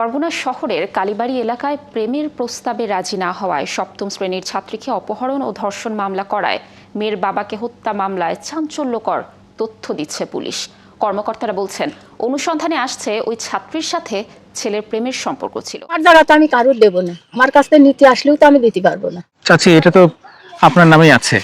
বরগুনা শহরের কালীবাড়ি এলাকায় প্রেমের প্রস্তাবে রাজি না হওয়ায় সপ্তম শ্রেণির ছাত্রীকে অপহরণ ও ধর্ষণ মামলা করায়। মেয়ের বাবাকে হত্যা মামলায় চাঞ্চল্যকর তথ্য দিচ্ছে পুলিশ। কর্মকর্তারা বলছেন অনুসন্ধানে আসছে ওই ছাত্রীর সাথে ছেলের প্রেমের সম্পর্ক ছিল। আমার জায়গা তো আমি কারোর দেবো না। আমার কাছ থেকে নিতে আসলেও তো আমি দিতে পারব না। চাচি এটা তো আপনার নামেই আছে।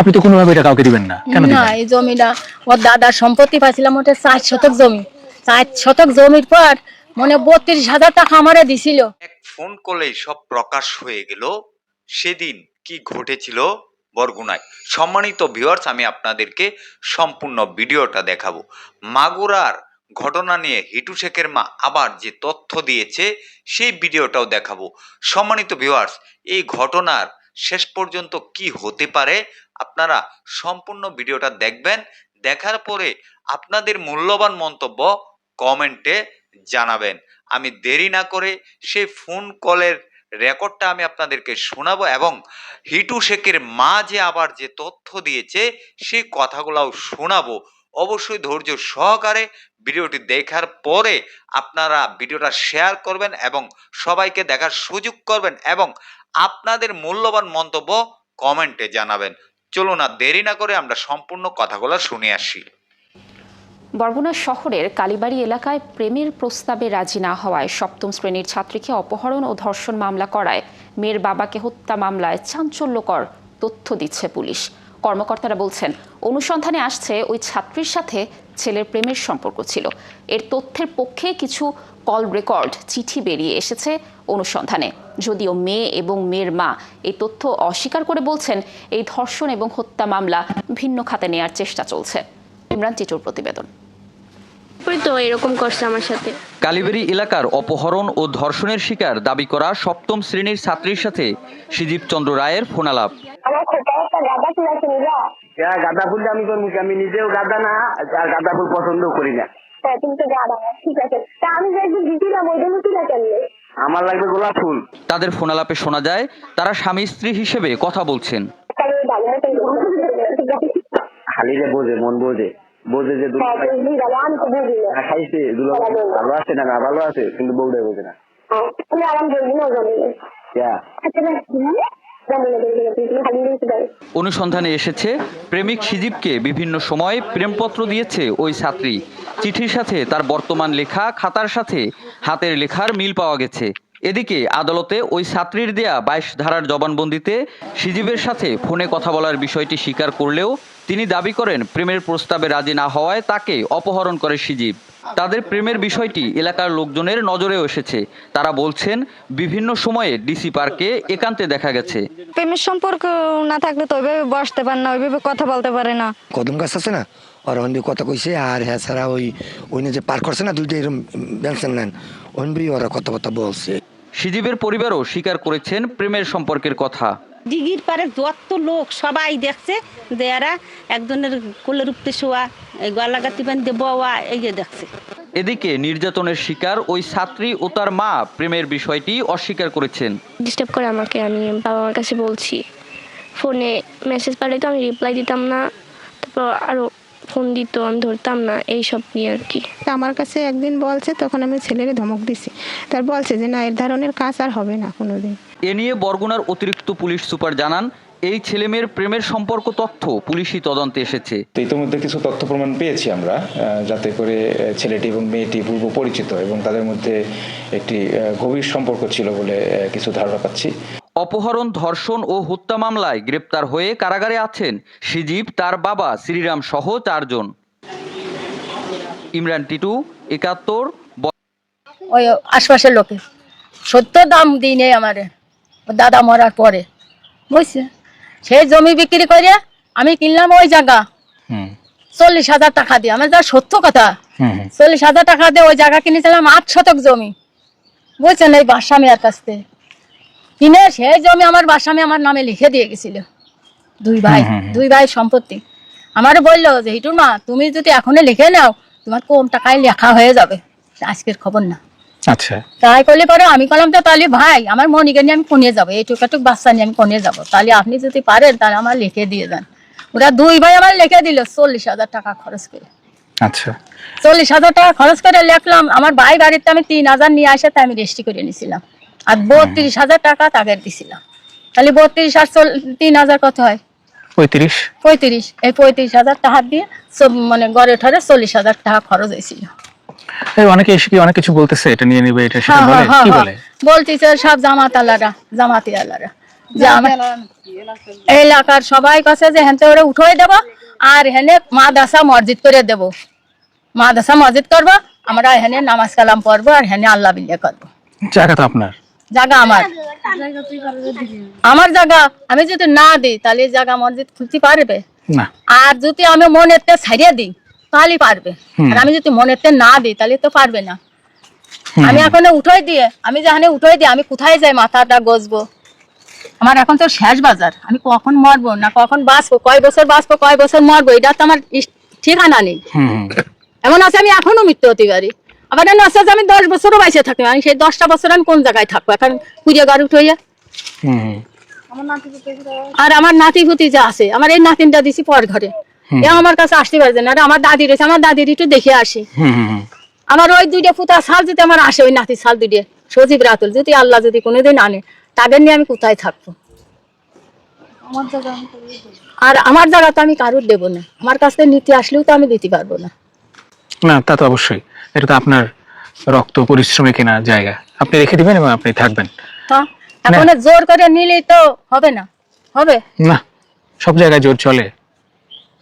আপনি তো কোনোভাবে এটা কাউকে দিবেন না। কেন না এই জমিটা ওর দাদার সম্পত্তি পাইছিলাম ওটা চার শতক জমি। চার শতক জমির পর মনে বত্রিশ হাজার টাকা আমারে দিছিল। এক ফোন কলেই সব প্রকাশ হয়ে গেল। সেদিন কি ঘটেছিল বরগুনায়? সম্মানিত ভিউয়ার্স আমি আপনাদেরকে সম্পূর্ণ ভিডিওটা দেখাবো। মাগুরার ঘটনা নিয়ে হিটু শেখের মা আবার যে তথ্য দিয়েছে, সেই ভিডিওটাও দেখাবো। সম্মানিত ভিউয়ার্স এই ঘটনার শেষ পর্যন্ত কি হতে পারে, আপনারা সম্পূর্ণ ভিডিওটা দেখবেন। দেখার পরে আপনাদের মূল্যবান মন্তব্য কমেন্টে জানাবেন। আমি দেরি না করে সেই ফোন কলের রেকর্ডটা আমি আপনাদেরকে শোনাবো এবং হিটু শেখের মা যে আবার যে তথ্য দিয়েছে, সেই কথাগুলোও শোনাবো। অবশ্যই ধৈর্য সহকারে ভিডিওটি দেখার পরে আপনারা ভিডিওটা শেয়ার করবেন এবং সবাইকে দেখার সুযোগ করবেন এবং আপনাদের মূল্যবান মন্তব্য কমেন্টে জানাবেন। চলুন না দেরি না করে আমরা সম্পূর্ণ কথাগুলো শুনে আসি। বরগুনা শহরের কালীবাড়ি এলাকায় প্রেমের প্রস্তাবে রাজি না হওয়ায় সপ্তম শ্রেণির ছাত্রীকে অপহরণ ও ধর্ষণ মামলা করায়। মেয়ের বাবাকে হত্যা মামলায় চাঞ্চল্যকর তথ্য দিচ্ছে পুলিশ। কর্মকর্তারা বলছেন, অনুসন্ধানে আসছে ওই ছাত্রীর সাথে ছেলের প্রেমের সম্পর্ক ছিল। এর তথ্যের পক্ষে কিছু কল রেকর্ড, চিঠি বেরিয়ে এসেছে অনুসন্ধানে। যদিও মেয়ে এবং মেয়ের মা এই তথ্য অস্বীকার করে বলছেন, এই ধর্ষণ এবং হত্যা মামলা ভিন্ন খাতে নেয়ার চেষ্টা চলছে। ইমরান টিটুর প্রতিবেদন। ওই তো এরকম করছে আমার সাথে। কালীবাড়ি এলাকার অপহরণ ও ধর্ষণের শিকার দাবি করা সপ্তম শ্রেণির ছাত্রীর সাথে সজীব চন্দ্র রায়ের ফোনালাপ। গাঁদা ফুল আছে নিবা হ্যাঁ গাঁদা ফুল আমি করব আমি নিজেও গাঁদা না আর গাঁদা ফুল পছন্দ করি না। হ্যাঁ আমার লাগবে গোলাপ ফুল। তাদের ফোনালাপে শোনা যায় তারা স্বামী স্ত্রী হিসেবে কথা বলছেন। খালিলে বোঝে মন বোঝে। বোঝে যে হ্যাঁ ভাই খাইছে দুলা ভালো আছে না ভালো আছে কিন্তু বোঝে না। হ্যাঁ অনুসন্ধানে এসেছে প্রেমিক সিজিবকে বিভিন্ন সময় প্রেমপত্র দিয়েছে ওই ছাত্রী। চিঠির সাথে তার বর্তমান লেখা খাতার সাথে হাতের লেখার মিল পাওয়া গেছে। এদিকে আদালতে ওই ছাত্রীর দেয়া বাইশ ধারার জবানবন্দিতে সিজিবের সাথে ফোনে কথা বলার বিষয়টি স্বীকার করলেও তিনি দাবি করেন প্রেমের প্রস্তাবে রাজি না হওয়ায় তাকে অপহরণ করে সিজিব। তাদের প্রেমের বিষয়টি এলাকার লোকজনের নজরেও এসেছে। তারা বলছেন বিভিন্ন সময়ে ডিসি পার্কে একান্তে দেখা গেছে। প্রেমের সম্পর্ক না থাকলে তো ওইভাবে বসতে পারে না ওইভাবে কথা বলতে পারে না। কদম গাছ আছে না? ওখান দিয়ে কথা কইছে আর হ্যাঁ ছাড়া ওই ওই যে পার করছে না দুইটা এরকম ব্যাংসেন নেন। দিয়ে ওরা কথাবার্তা বলছে। সিজিবের পরিবারও স্বীকার করেছেন প্রেমের সম্পর্কের কথা। দিঘির পারে যত লোক সবাই দেখছে যে এরা একজনের কোলের উপরে শোয়া এই গলা গাতি বান্ধে বওয়া এই যে দেখছে। এদিকে নির্যাতনের শিকার ওই ছাত্রী ও তার মা প্রেমের বিষয়টি অস্বীকার করেছেন। ডিস্টার্ব করে আমাকে আমি বাবা মার কাছে বলছি। ফোনে মেসেজ পাঠালে তো আমি রিপ্লাই দিতাম না। তারপর আরও ফোন দিত আমি ধরতাম না এই সব নিয়ে আর কি। আমার কাছে একদিন বলছে তখন আমি ছেলেরে ধমক দিছি। তার বলছে যে না এর ধরনের কাজ আর হবে না কোনোদিন। এ নিয়ে বরগুনার অতিরিক্ত পুলিশ সুপার জানান এই ছেলেমেয়ের প্রেমের সম্পর্ক তথ্য পুলিশি তদন্তে এসেছে। তো ইতিমধ্যে কিছু তথ্য প্রমাণ পেয়েছি আমরা আহ, যাতে করে ছেলেটি এবং মেয়েটি পূর্ব পরিচিত এবং তাদের মধ্যে একটি গভীর সম্পর্ক ছিল বলে কিছু ধারণা পাচ্ছি। অপহরণ ধর্ষণ ও হত্যা মামলায় গ্রেপ্তার হয়ে কারাগারে আছেন সিজিব তার বাবা শ্রীরাম সহ চারজন। ইমরান টিটু একাত্তর ওই আশপাশের লোকে। সত্য দাম দিই নেই আমারে। দাদা মরার পরে। বুঝছে? সেই জমি বিক্রি করে আমি কিনলাম ওই জায়গা। হুম। চল্লিশ হাজার টাকা দিয়ে। আমার যা সত্য কথা। চল্লিশ হাজার টাকা দিয়ে ওই জায়গা কিনেছিলাম আট শতক জমি। বুঝছেন এই বাসামিয়ার কাছ থেকে। কিনে সেই জমি আমার বাসামি আমার নামে লিখে দিয়ে গেছিল। দুই ভাই দুই ভাই সম্পত্তি। আমার বলল যে হিটুর মা তুমি যদি এখনই লিখে নাও তোমার কম টাকায় লেখা হয়ে যাবে? আজকের খবর না। আচ্ছা। তাই করলে পরে আমি বললাম তো তাহলে ভাই আমার মনিকে নিয়ে আমি কোনে যাব? এই টুকাটুক বাচ্চা নিয়ে আমি কোনে যাব? তাহলে আপনি যদি পারেন তাহলে আমার লিখে দিয়ে দেন। ওরা দুই ভাই আমার লিখে দিল চল্লিশ হাজার টাকা খরচ করে। আচ্ছা। চল্লিশ হাজার টাকা খরচ করে লেখলাম। আমার ভাই বাড়িতে আমি তিন হাজার নিয়ে আসে তাই আমি রেজিস্ট্রি করে নিয়েছিলাম। আর বত্রিশ হাজার টাকা তাদের দিছিলাম। তাহলে বত্রিশ আর তিন হাজার কত হয়? পঁয়ত্রিশ। পঁয়ত্রিশ। এই পঁয়ত্রিশ হাজার টাকা দিয়ে মানে গড়ে ঠরে চল্লিশ হাজার টাকা খরচ হয়েছিল। অনেকে এসে কি অনেক কিছু বলতেছে এটা নিয়ে নিবে এটা সেটা হ্যাঁ, বলে? হ্যাঁ, কি হ্যাঁ। বলে? বলতেছে সব জামাত আলারা জামাতি আলারা যে আমার এলাকার সবাই কাছে যে হেনতে ওরে উঠোই দেবো আর হেনে মাদ্রাসা মসজিদ করে দেবো। মাদ্রাসা মসজিদ করব আমরা হেনে নামাজ কালাম পড়ব আর হেনে আল্লাহ বিল্লে করব। জায়গা তো আপনার। জায়গা আমার। আমার জায়গা আমি যদি না দিই তাহলে জায়গা মসজিদ খুলতে পারবে? আর যদি আমি মনেতে ছাড়িয়ে দিই তাহলে পারবে। আর আমি যদি মনেতে না দিই তাহলে তো পারবে না। আমি এখন উঠোই দিয়ে আমি যেখানে উঠোই দিয়ে আমি কোথায় যাই মাথাটা গজবো? আমার এখন তো শেষ বাজার। আমি কখন মরবো না কখন বাঁচবো কয় বছর বাঁচবো কয় বছর মরবো এটা তো আমার ঠিকানা নেই। এমন আছে আমি এখনও মৃত্যু হতে পারি আবার এমন আছে যে আমি দশ বছরও বাইসে থাকব আমি সেই দশটা বছর আমি কোন জায়গায় থাকব? এখন কুড়িয়ে গাড়ি উঠে হুম হুম। আর আমার নাতি পুতি যা আছে আমার এই নাতিনটা দিছি পর ঘরে। এ আমার কাছে আসতে পারছে না আর আমার দাদি রয়েছে আমার দাদির একটু দেখে আসি। হুম হুম হুম। আমার ওই দুইটা পুতা শাল যদি আমার আসে ওই নাতি শাল দুইটা সজীব রাতুল যদি আল্লাহ যদি কোনোদিন আনে তাদের নিয়ে আমি কোথায় থাকব? আর আমার জায়গা তো আমি কারুর দেবো না। আমার কাছ থেকে নিতে আসলেও তো আমি দিতে পারব না। না তা তো অবশ্যই। এটা তো আপনার রক্ত পরিশ্রমে কেনা জায়গা। আপনি রেখে দিবেন এবং আপনি থাকবেন। এখন জোর করে নিলেই তো হবে না। হবে? না সব জায়গায় জোর চলে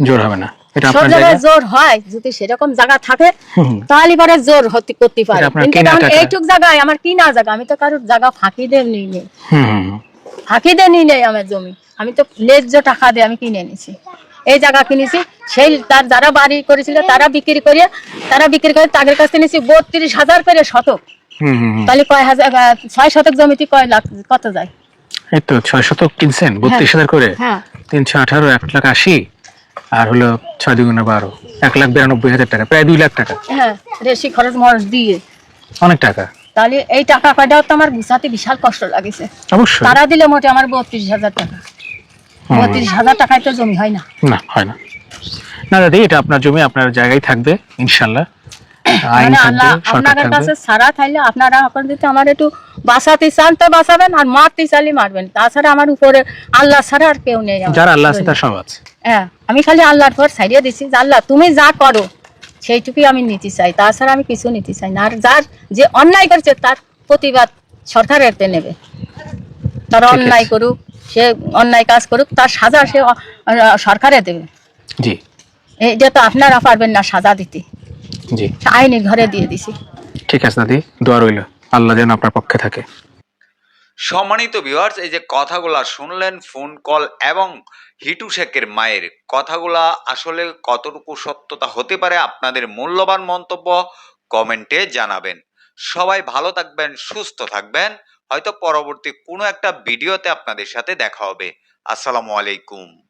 জোর হবে না। এটা আপনার জায়গায় জোর হয় যদি সেরকম জায়গা থাকে তাহলে পরে জোর হতে করতে পারে। কিন্তু। এইটুক জায়গায় আমার কিনা জায়গা আমি তো কারোর জায়গা ফাঁকি নিই। ফাঁকি দিয়ে নিই নেই আমার জমি। আমি তো টাকা দিয়ে আমি কিনে নিছি এই জায়গা কিনেছি। সেই তার যারা বাড়ি করেছিল তারা বিক্রি করে তারা বিক্রি করে তাদের কাছে নিয়েছি বত্রিশ হাজার করে শতক। তাহলে কয় হাজার ছয় শতক জমিতে কয় লাখ কত যায়? এই তো ছয় শতক কিনছেন? বত্রিশ হাজার করে? হ্যাঁ। তিনশো আঠারো এক লাখ আশি আর হলো ছয় দুগুণে বারো এক লাখ বিরানব্বই হাজার টাকা প্রায় দুই লাখ টাকা। হ্যাঁ রেশি খরচ মরচ দিয়ে। অনেক টাকা। তাহলে এই টাকা কয়টাও তো আমার গুছাতে বিশাল কষ্ট লাগেছে। অবশ্যই। তারা দিলে মোটে আমার বত্রিশ হাজার টাকা। হাজার টাকায় তো জমি হয় না? না হয় না। না দাদি এটা আপনার জমি আপনার জায়গায় থাকবে ইনশাল্লাহ। আইন থাকবে আল্লাহ সরকার আপনাদের কাছে সারা থাইলে আপনারা এখন আমার একটু বাঁচাতে চান তো বাঁচাবেন আর মারতে চাইলে মারবেন। তাছাড়া আমার উপরে আল্লাহ ছাড়া আর কেউ নেই যারা আল্লাহ আছে তার সব আছে। হ্যাঁ আমি খালি আল্লাহর পর ছাড়িয়ে দিছি। যে আল্লাহ তুমি যা করো সেইটুকুই আমি নিতে চাই। তাছাড়া আমি কিছু নিতে চাই না। আর যার যে অন্যায় করছে তার প্রতিবাদ সরকার এতে নেবে। তার অন্যায় করুক। সে অন্যায় কাজ করুক তার সাজা সে সরকারে দেবে। জি। এটা তো আপনারা পারবেন না সাজা দিতে। জি। আইনের ঘরে দিয়ে দিছি। ঠিক আছে দাদি দোয়া রইল। আল্লাহ যেন আপনার পক্ষে থাকে। সম্মানিত ভিউয়ার্স এই যে কথাগুলা শুনলেন ফোন কল এবং হিটু শেখের মায়ের কথাগুলা আসলে কতটুকু সত্যতা হতে পারে আপনাদের মূল্যবান মন্তব্য কমেন্টে জানাবেন। সবাই ভালো থাকবেন সুস্থ থাকবেন। হয়তো পরবর্তী কোনো একটা ভিডিওতে আপনাদের সাথে দেখা হবে। আসসালামু আলাইকুম।